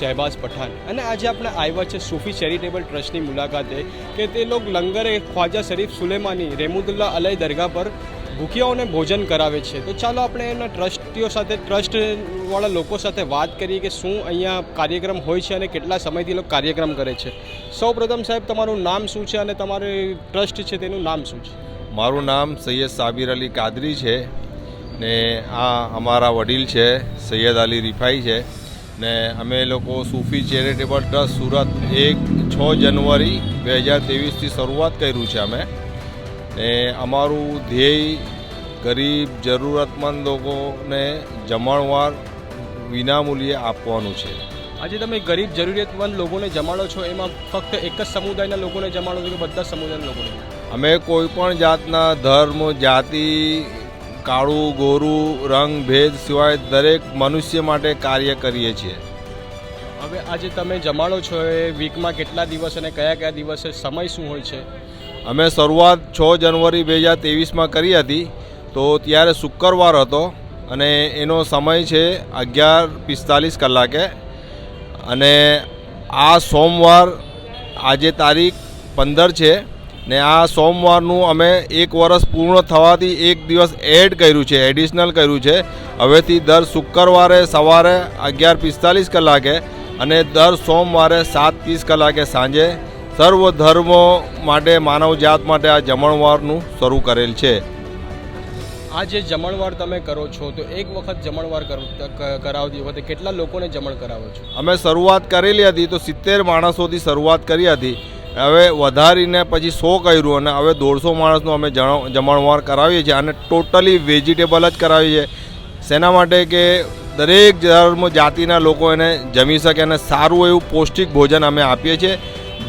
શહેબાઝ પઠાણ. અને આજે આપણે આવ્યા છે સૂફી ચેરિટેબલ ટ્રસ્ટની મુલાકાતે કે તે લોક લંગરે ખ્વાજા શરીફ સુલેમાની રેમુદુલ્લા અલય દરગાહ પર ભૂખ્યાઓને ભોજન કરાવે છે. તો ચાલો આપણે એના ટ્રસ્ટીઓ સાથે, ટ્રસ્ટવાળા લોકો સાથે વાત કરીએ કે શું અહીંયા કાર્યક્રમ હોય છે અને કેટલા સમયથી લોકો કાર્યક્રમ કરે છે. સૌ પ્રથમ સાહેબ, તમારું નામ શું છે અને તમારું ટ્રસ્ટ છે તેનું નામ શું છે? મારું નામ સૈયદ સાબિર અલી કાદરી છે ને આ અમારા વડીલ છે, સૈયદ અલી રિફાઈ છે. ને અમે લોકો સૂફી ચેરિટેબલ ટ્રસ્ટ સુરત એક છ જાન્યુઆરી બે હજાર ત્રેવીસથી શરૂઆત કર્યું છે અમે. ને અમારું ધ્યેય ગરીબ જરૂરતમંદ લોકોને જમણવાર વિનામૂલ્યે આપવાનું છે. આજે તમે ગરીબ જરૂરિયાતમંદ લોકોને જમાડો છો એમાં ફક્ત એક જ સમુદાયના લોકોને જમાડો છો કે બધા સમુદાયના લોકોને? અમે કોઈ પણ જાતના ધર્મ જાતિ કાળું ગોરું રંગ ભેદ સિવાય દરેક મનુષ્ય માટે કાર્ય કરીએ છીએ. હવે આજે તમે જમાડો છો એ વીકમાં કેટલા દિવસ અને કયા કયા દિવસે સમય શું હોય છે? અમે શરૂઆત છ જાન્યુઆરી બે હજાર ત્રેવીસમાં કરી હતી તો ત્યારે શુક્રવાર હતો અને એનો સમય છે અગિયાર પિસ્તાલીસ કલાકે. અને આ સોમવાર આજે તારીખ પંદર છે. ને આ સોમવારનું અમે એક વર્ષ પૂર્ણ થવાથી એક દિવસ એડ કર્યું છે એડિશનલ કર્યું છે. હવેથી દર શુક્રવારે સવારે અગિયાર પિસ્તાલીસ કલાકે અને દર સોમવારે સાત ત્રીસ કલાકે સાંજે સર્વ ધર્મો માટે માનવજાત માટે આ જમણવારનું શરૂ કરેલ છે. આ જે જમણવાર તમે કરો છો તો એક વખત જમણવાર કરો કરાવતી વખતે કેટલા લોકોને જમણ કરાવો છો? અમે શરૂઆત કરેલી હતી તો સિત્તેર માણસોથી શરૂઆત કરી હતી. હવે વધારીને પછી સો કર્યું અને હવે દોઢસો માણસનું અમે જમણવાર કરાવીએ છીએ અને ટોટલી વેજીટેબલ જ કરાવીએ છીએ. શેના માટે કે દરેક ધર્મ જાતિના લોકો એને જમી શકે અને સારું એવું પૌષ્ટિક ભોજન અમે આપીએ છીએ.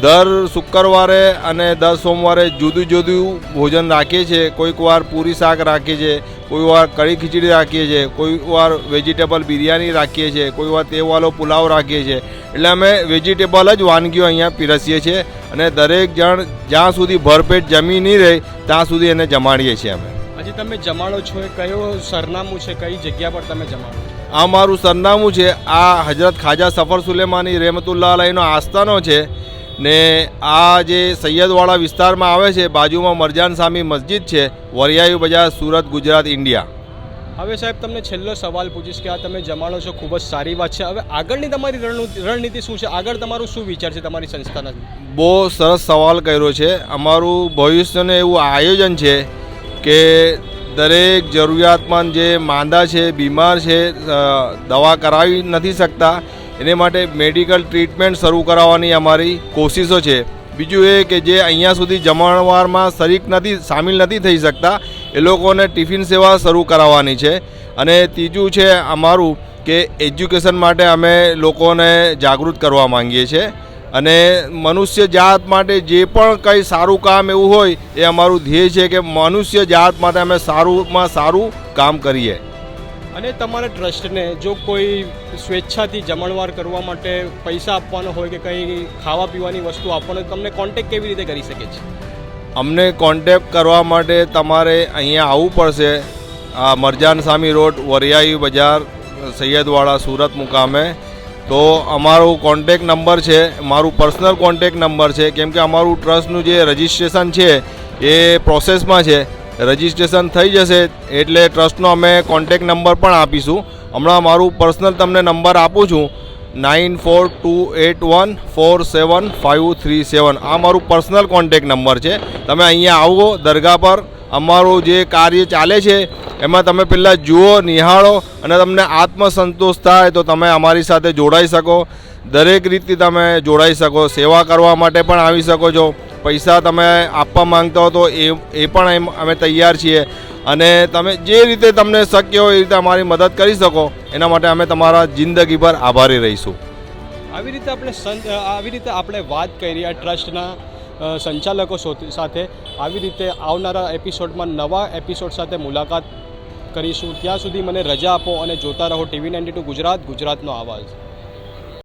દર શુક્રવારે અને દર સોમવારે જુદું જુદું ભોજન રાખીએ છીએ. કોઈક વાર પૂરી શાક રાખીએ છીએ કોઈ વાર કઢી ખીચડી રાખીએ છીએ કોઈ વાર વેજીટેબલ બિરયાની રાખીએ છીએ કોઈ વાર તેવાલો પુલાવ રાખીએ છીએ. એટલે અમે વેજીટેબલ જ વાનગીઓ અહીંયા પીરસીએ છીએ અને દરેક જણ જ્યાં સુધી ભરપેટ જમી નહીં રહે ત્યાં સુધી એને જમાડીએ છીએ અમે. આજે તમે જમાડો છો એ કયો સરનામું છે કઈ જગ્યા પર તમે જમાડો આ મારું સરનામું છે આ હજરત ખાજા સફર સુલેમાની રહેમતુલ્લા અલાહીનો આસ્થાનો છે. ને આ જે સૈયદવાડા વિસ્તારમાં આવે છે બાજુમાં મરજાન સામી મસ્જિદ છે વરિયાયુ બજાર સુરત ગુજરાત ઇન્ડિયા. હવે સાહેબ તમને છેલ્લો સવાલ પૂછીશ કે આ તમે જમાડો છો ખૂબ જ સારી વાત છે. હવે આગળની તમારી રણનીતિ રણનીતિ શું છે? આગળ તમારું શું વિચાર છે તમારી સંસ્થાના? બહુ સરસ સવાલ કર્યો છે. અમારું ભવિષ્યનું એવું આયોજન છે કે દરેક જરૂરિયાતમંદ જે માંદા છે બીમાર છે દવા કરાવી નથી શકતા એને માટે મેડિકલ ટ્રીટમેન્ટ શરૂ કરાવવાની અમારી કોશિશો છે. બીજું એ કે જે અહીંયા સુધી જમણવારમાં શરીક નથી, સામેલ નથી થઈ શકતા, એ લોકોને ટિફિન સેવા શરૂ કરાવવાની છે. અને ત્રીજું છે અમારું કે એજ્યુકેશન માટે અમે લોકોને જાગૃત કરવા માંગીએ છીએ. અને મનુષ્ય જાત માટે જે પણ કંઈ સારું કામ એવું હોય, એ અમારું ધ્યેય છે કે મનુષ્ય જાત માટે અમે સારુંમાં સારું કામ કરીએ. અને તમારા ટ્રસ્ટને જો કોઈ સ્વેચ્છાથી જમણવાર કરવા માટે પૈસા આપવાનો હોય કે કંઈ ખાવા પીવાની વસ્તુ આપવાનો તમને કોન્ટેક કેવી રીતે કરી શકે છે? અમને કોન્ટેક્ટ કરવા માટે તમારે અહીંયા આવવું પડશે. આ મરજાન સામી રોડ વરિયાઈ બજાર, સૈયદવાડા, સુરત મુકામે. તો અમારો કોન્ટેક નંબર છે, મારું પર્સનલ કોન્ટેક નંબર છે, કેમ કે અમારું ટ્રસ્ટનું જે રજિસ્ટ્રેશન છે, એ પ્રોસેસમાં છે. રજિસ્ટ્રેશન થઈ જશે એટલે ટ્રસ્ટનો અમે કોન્ટેક નંબર પણ આપીશું. હમણાં મારું પર્સનલ તમને નંબર આપું છું. Nine four two eight one four seven five three seven. આ મારું પર્સનલ કોન્ટેક નંબર છે. તમે અહીંયા આવો, દરગાહ પર. અમારું જે કાર્ય ચાલે છે, એમાં તમે પહેલાં જુઓ, નિહાળો અને તમને આત્મસંતોષ થાય તો તમે અમારી સાથે જોડાઈ શકો. દરેક રીતથી તમે જોડાઈ શકો. સેવા કરવા માટે પણ આવી શકો છો. પૈસા તમે આપવા માંગતા હો તો એ એ પણ અમે તૈયાર છીએ. અને તમે જે રીતે તમને શક્ય હોય એ રીતે અમારી મદદ કરી શકો. એના માટે અમે તમારા જિંદગીભર આભારી રહીશું. આવી રીતે આપણે આવી રીતે આપણે વાત કરી આ ટ્રસ્ટના સંચાલકો સાથે આવી રીતે આવનારા એપિસોડમાં નવા એપિસોડ સાથે મુલાકાત કરીશું. ત્યાં સુધી મને રજા આપો અને જોતા રહો ટીવી નાઇન્ટી ટુ ગુજરાત, ગુજરાતનો આવાજ.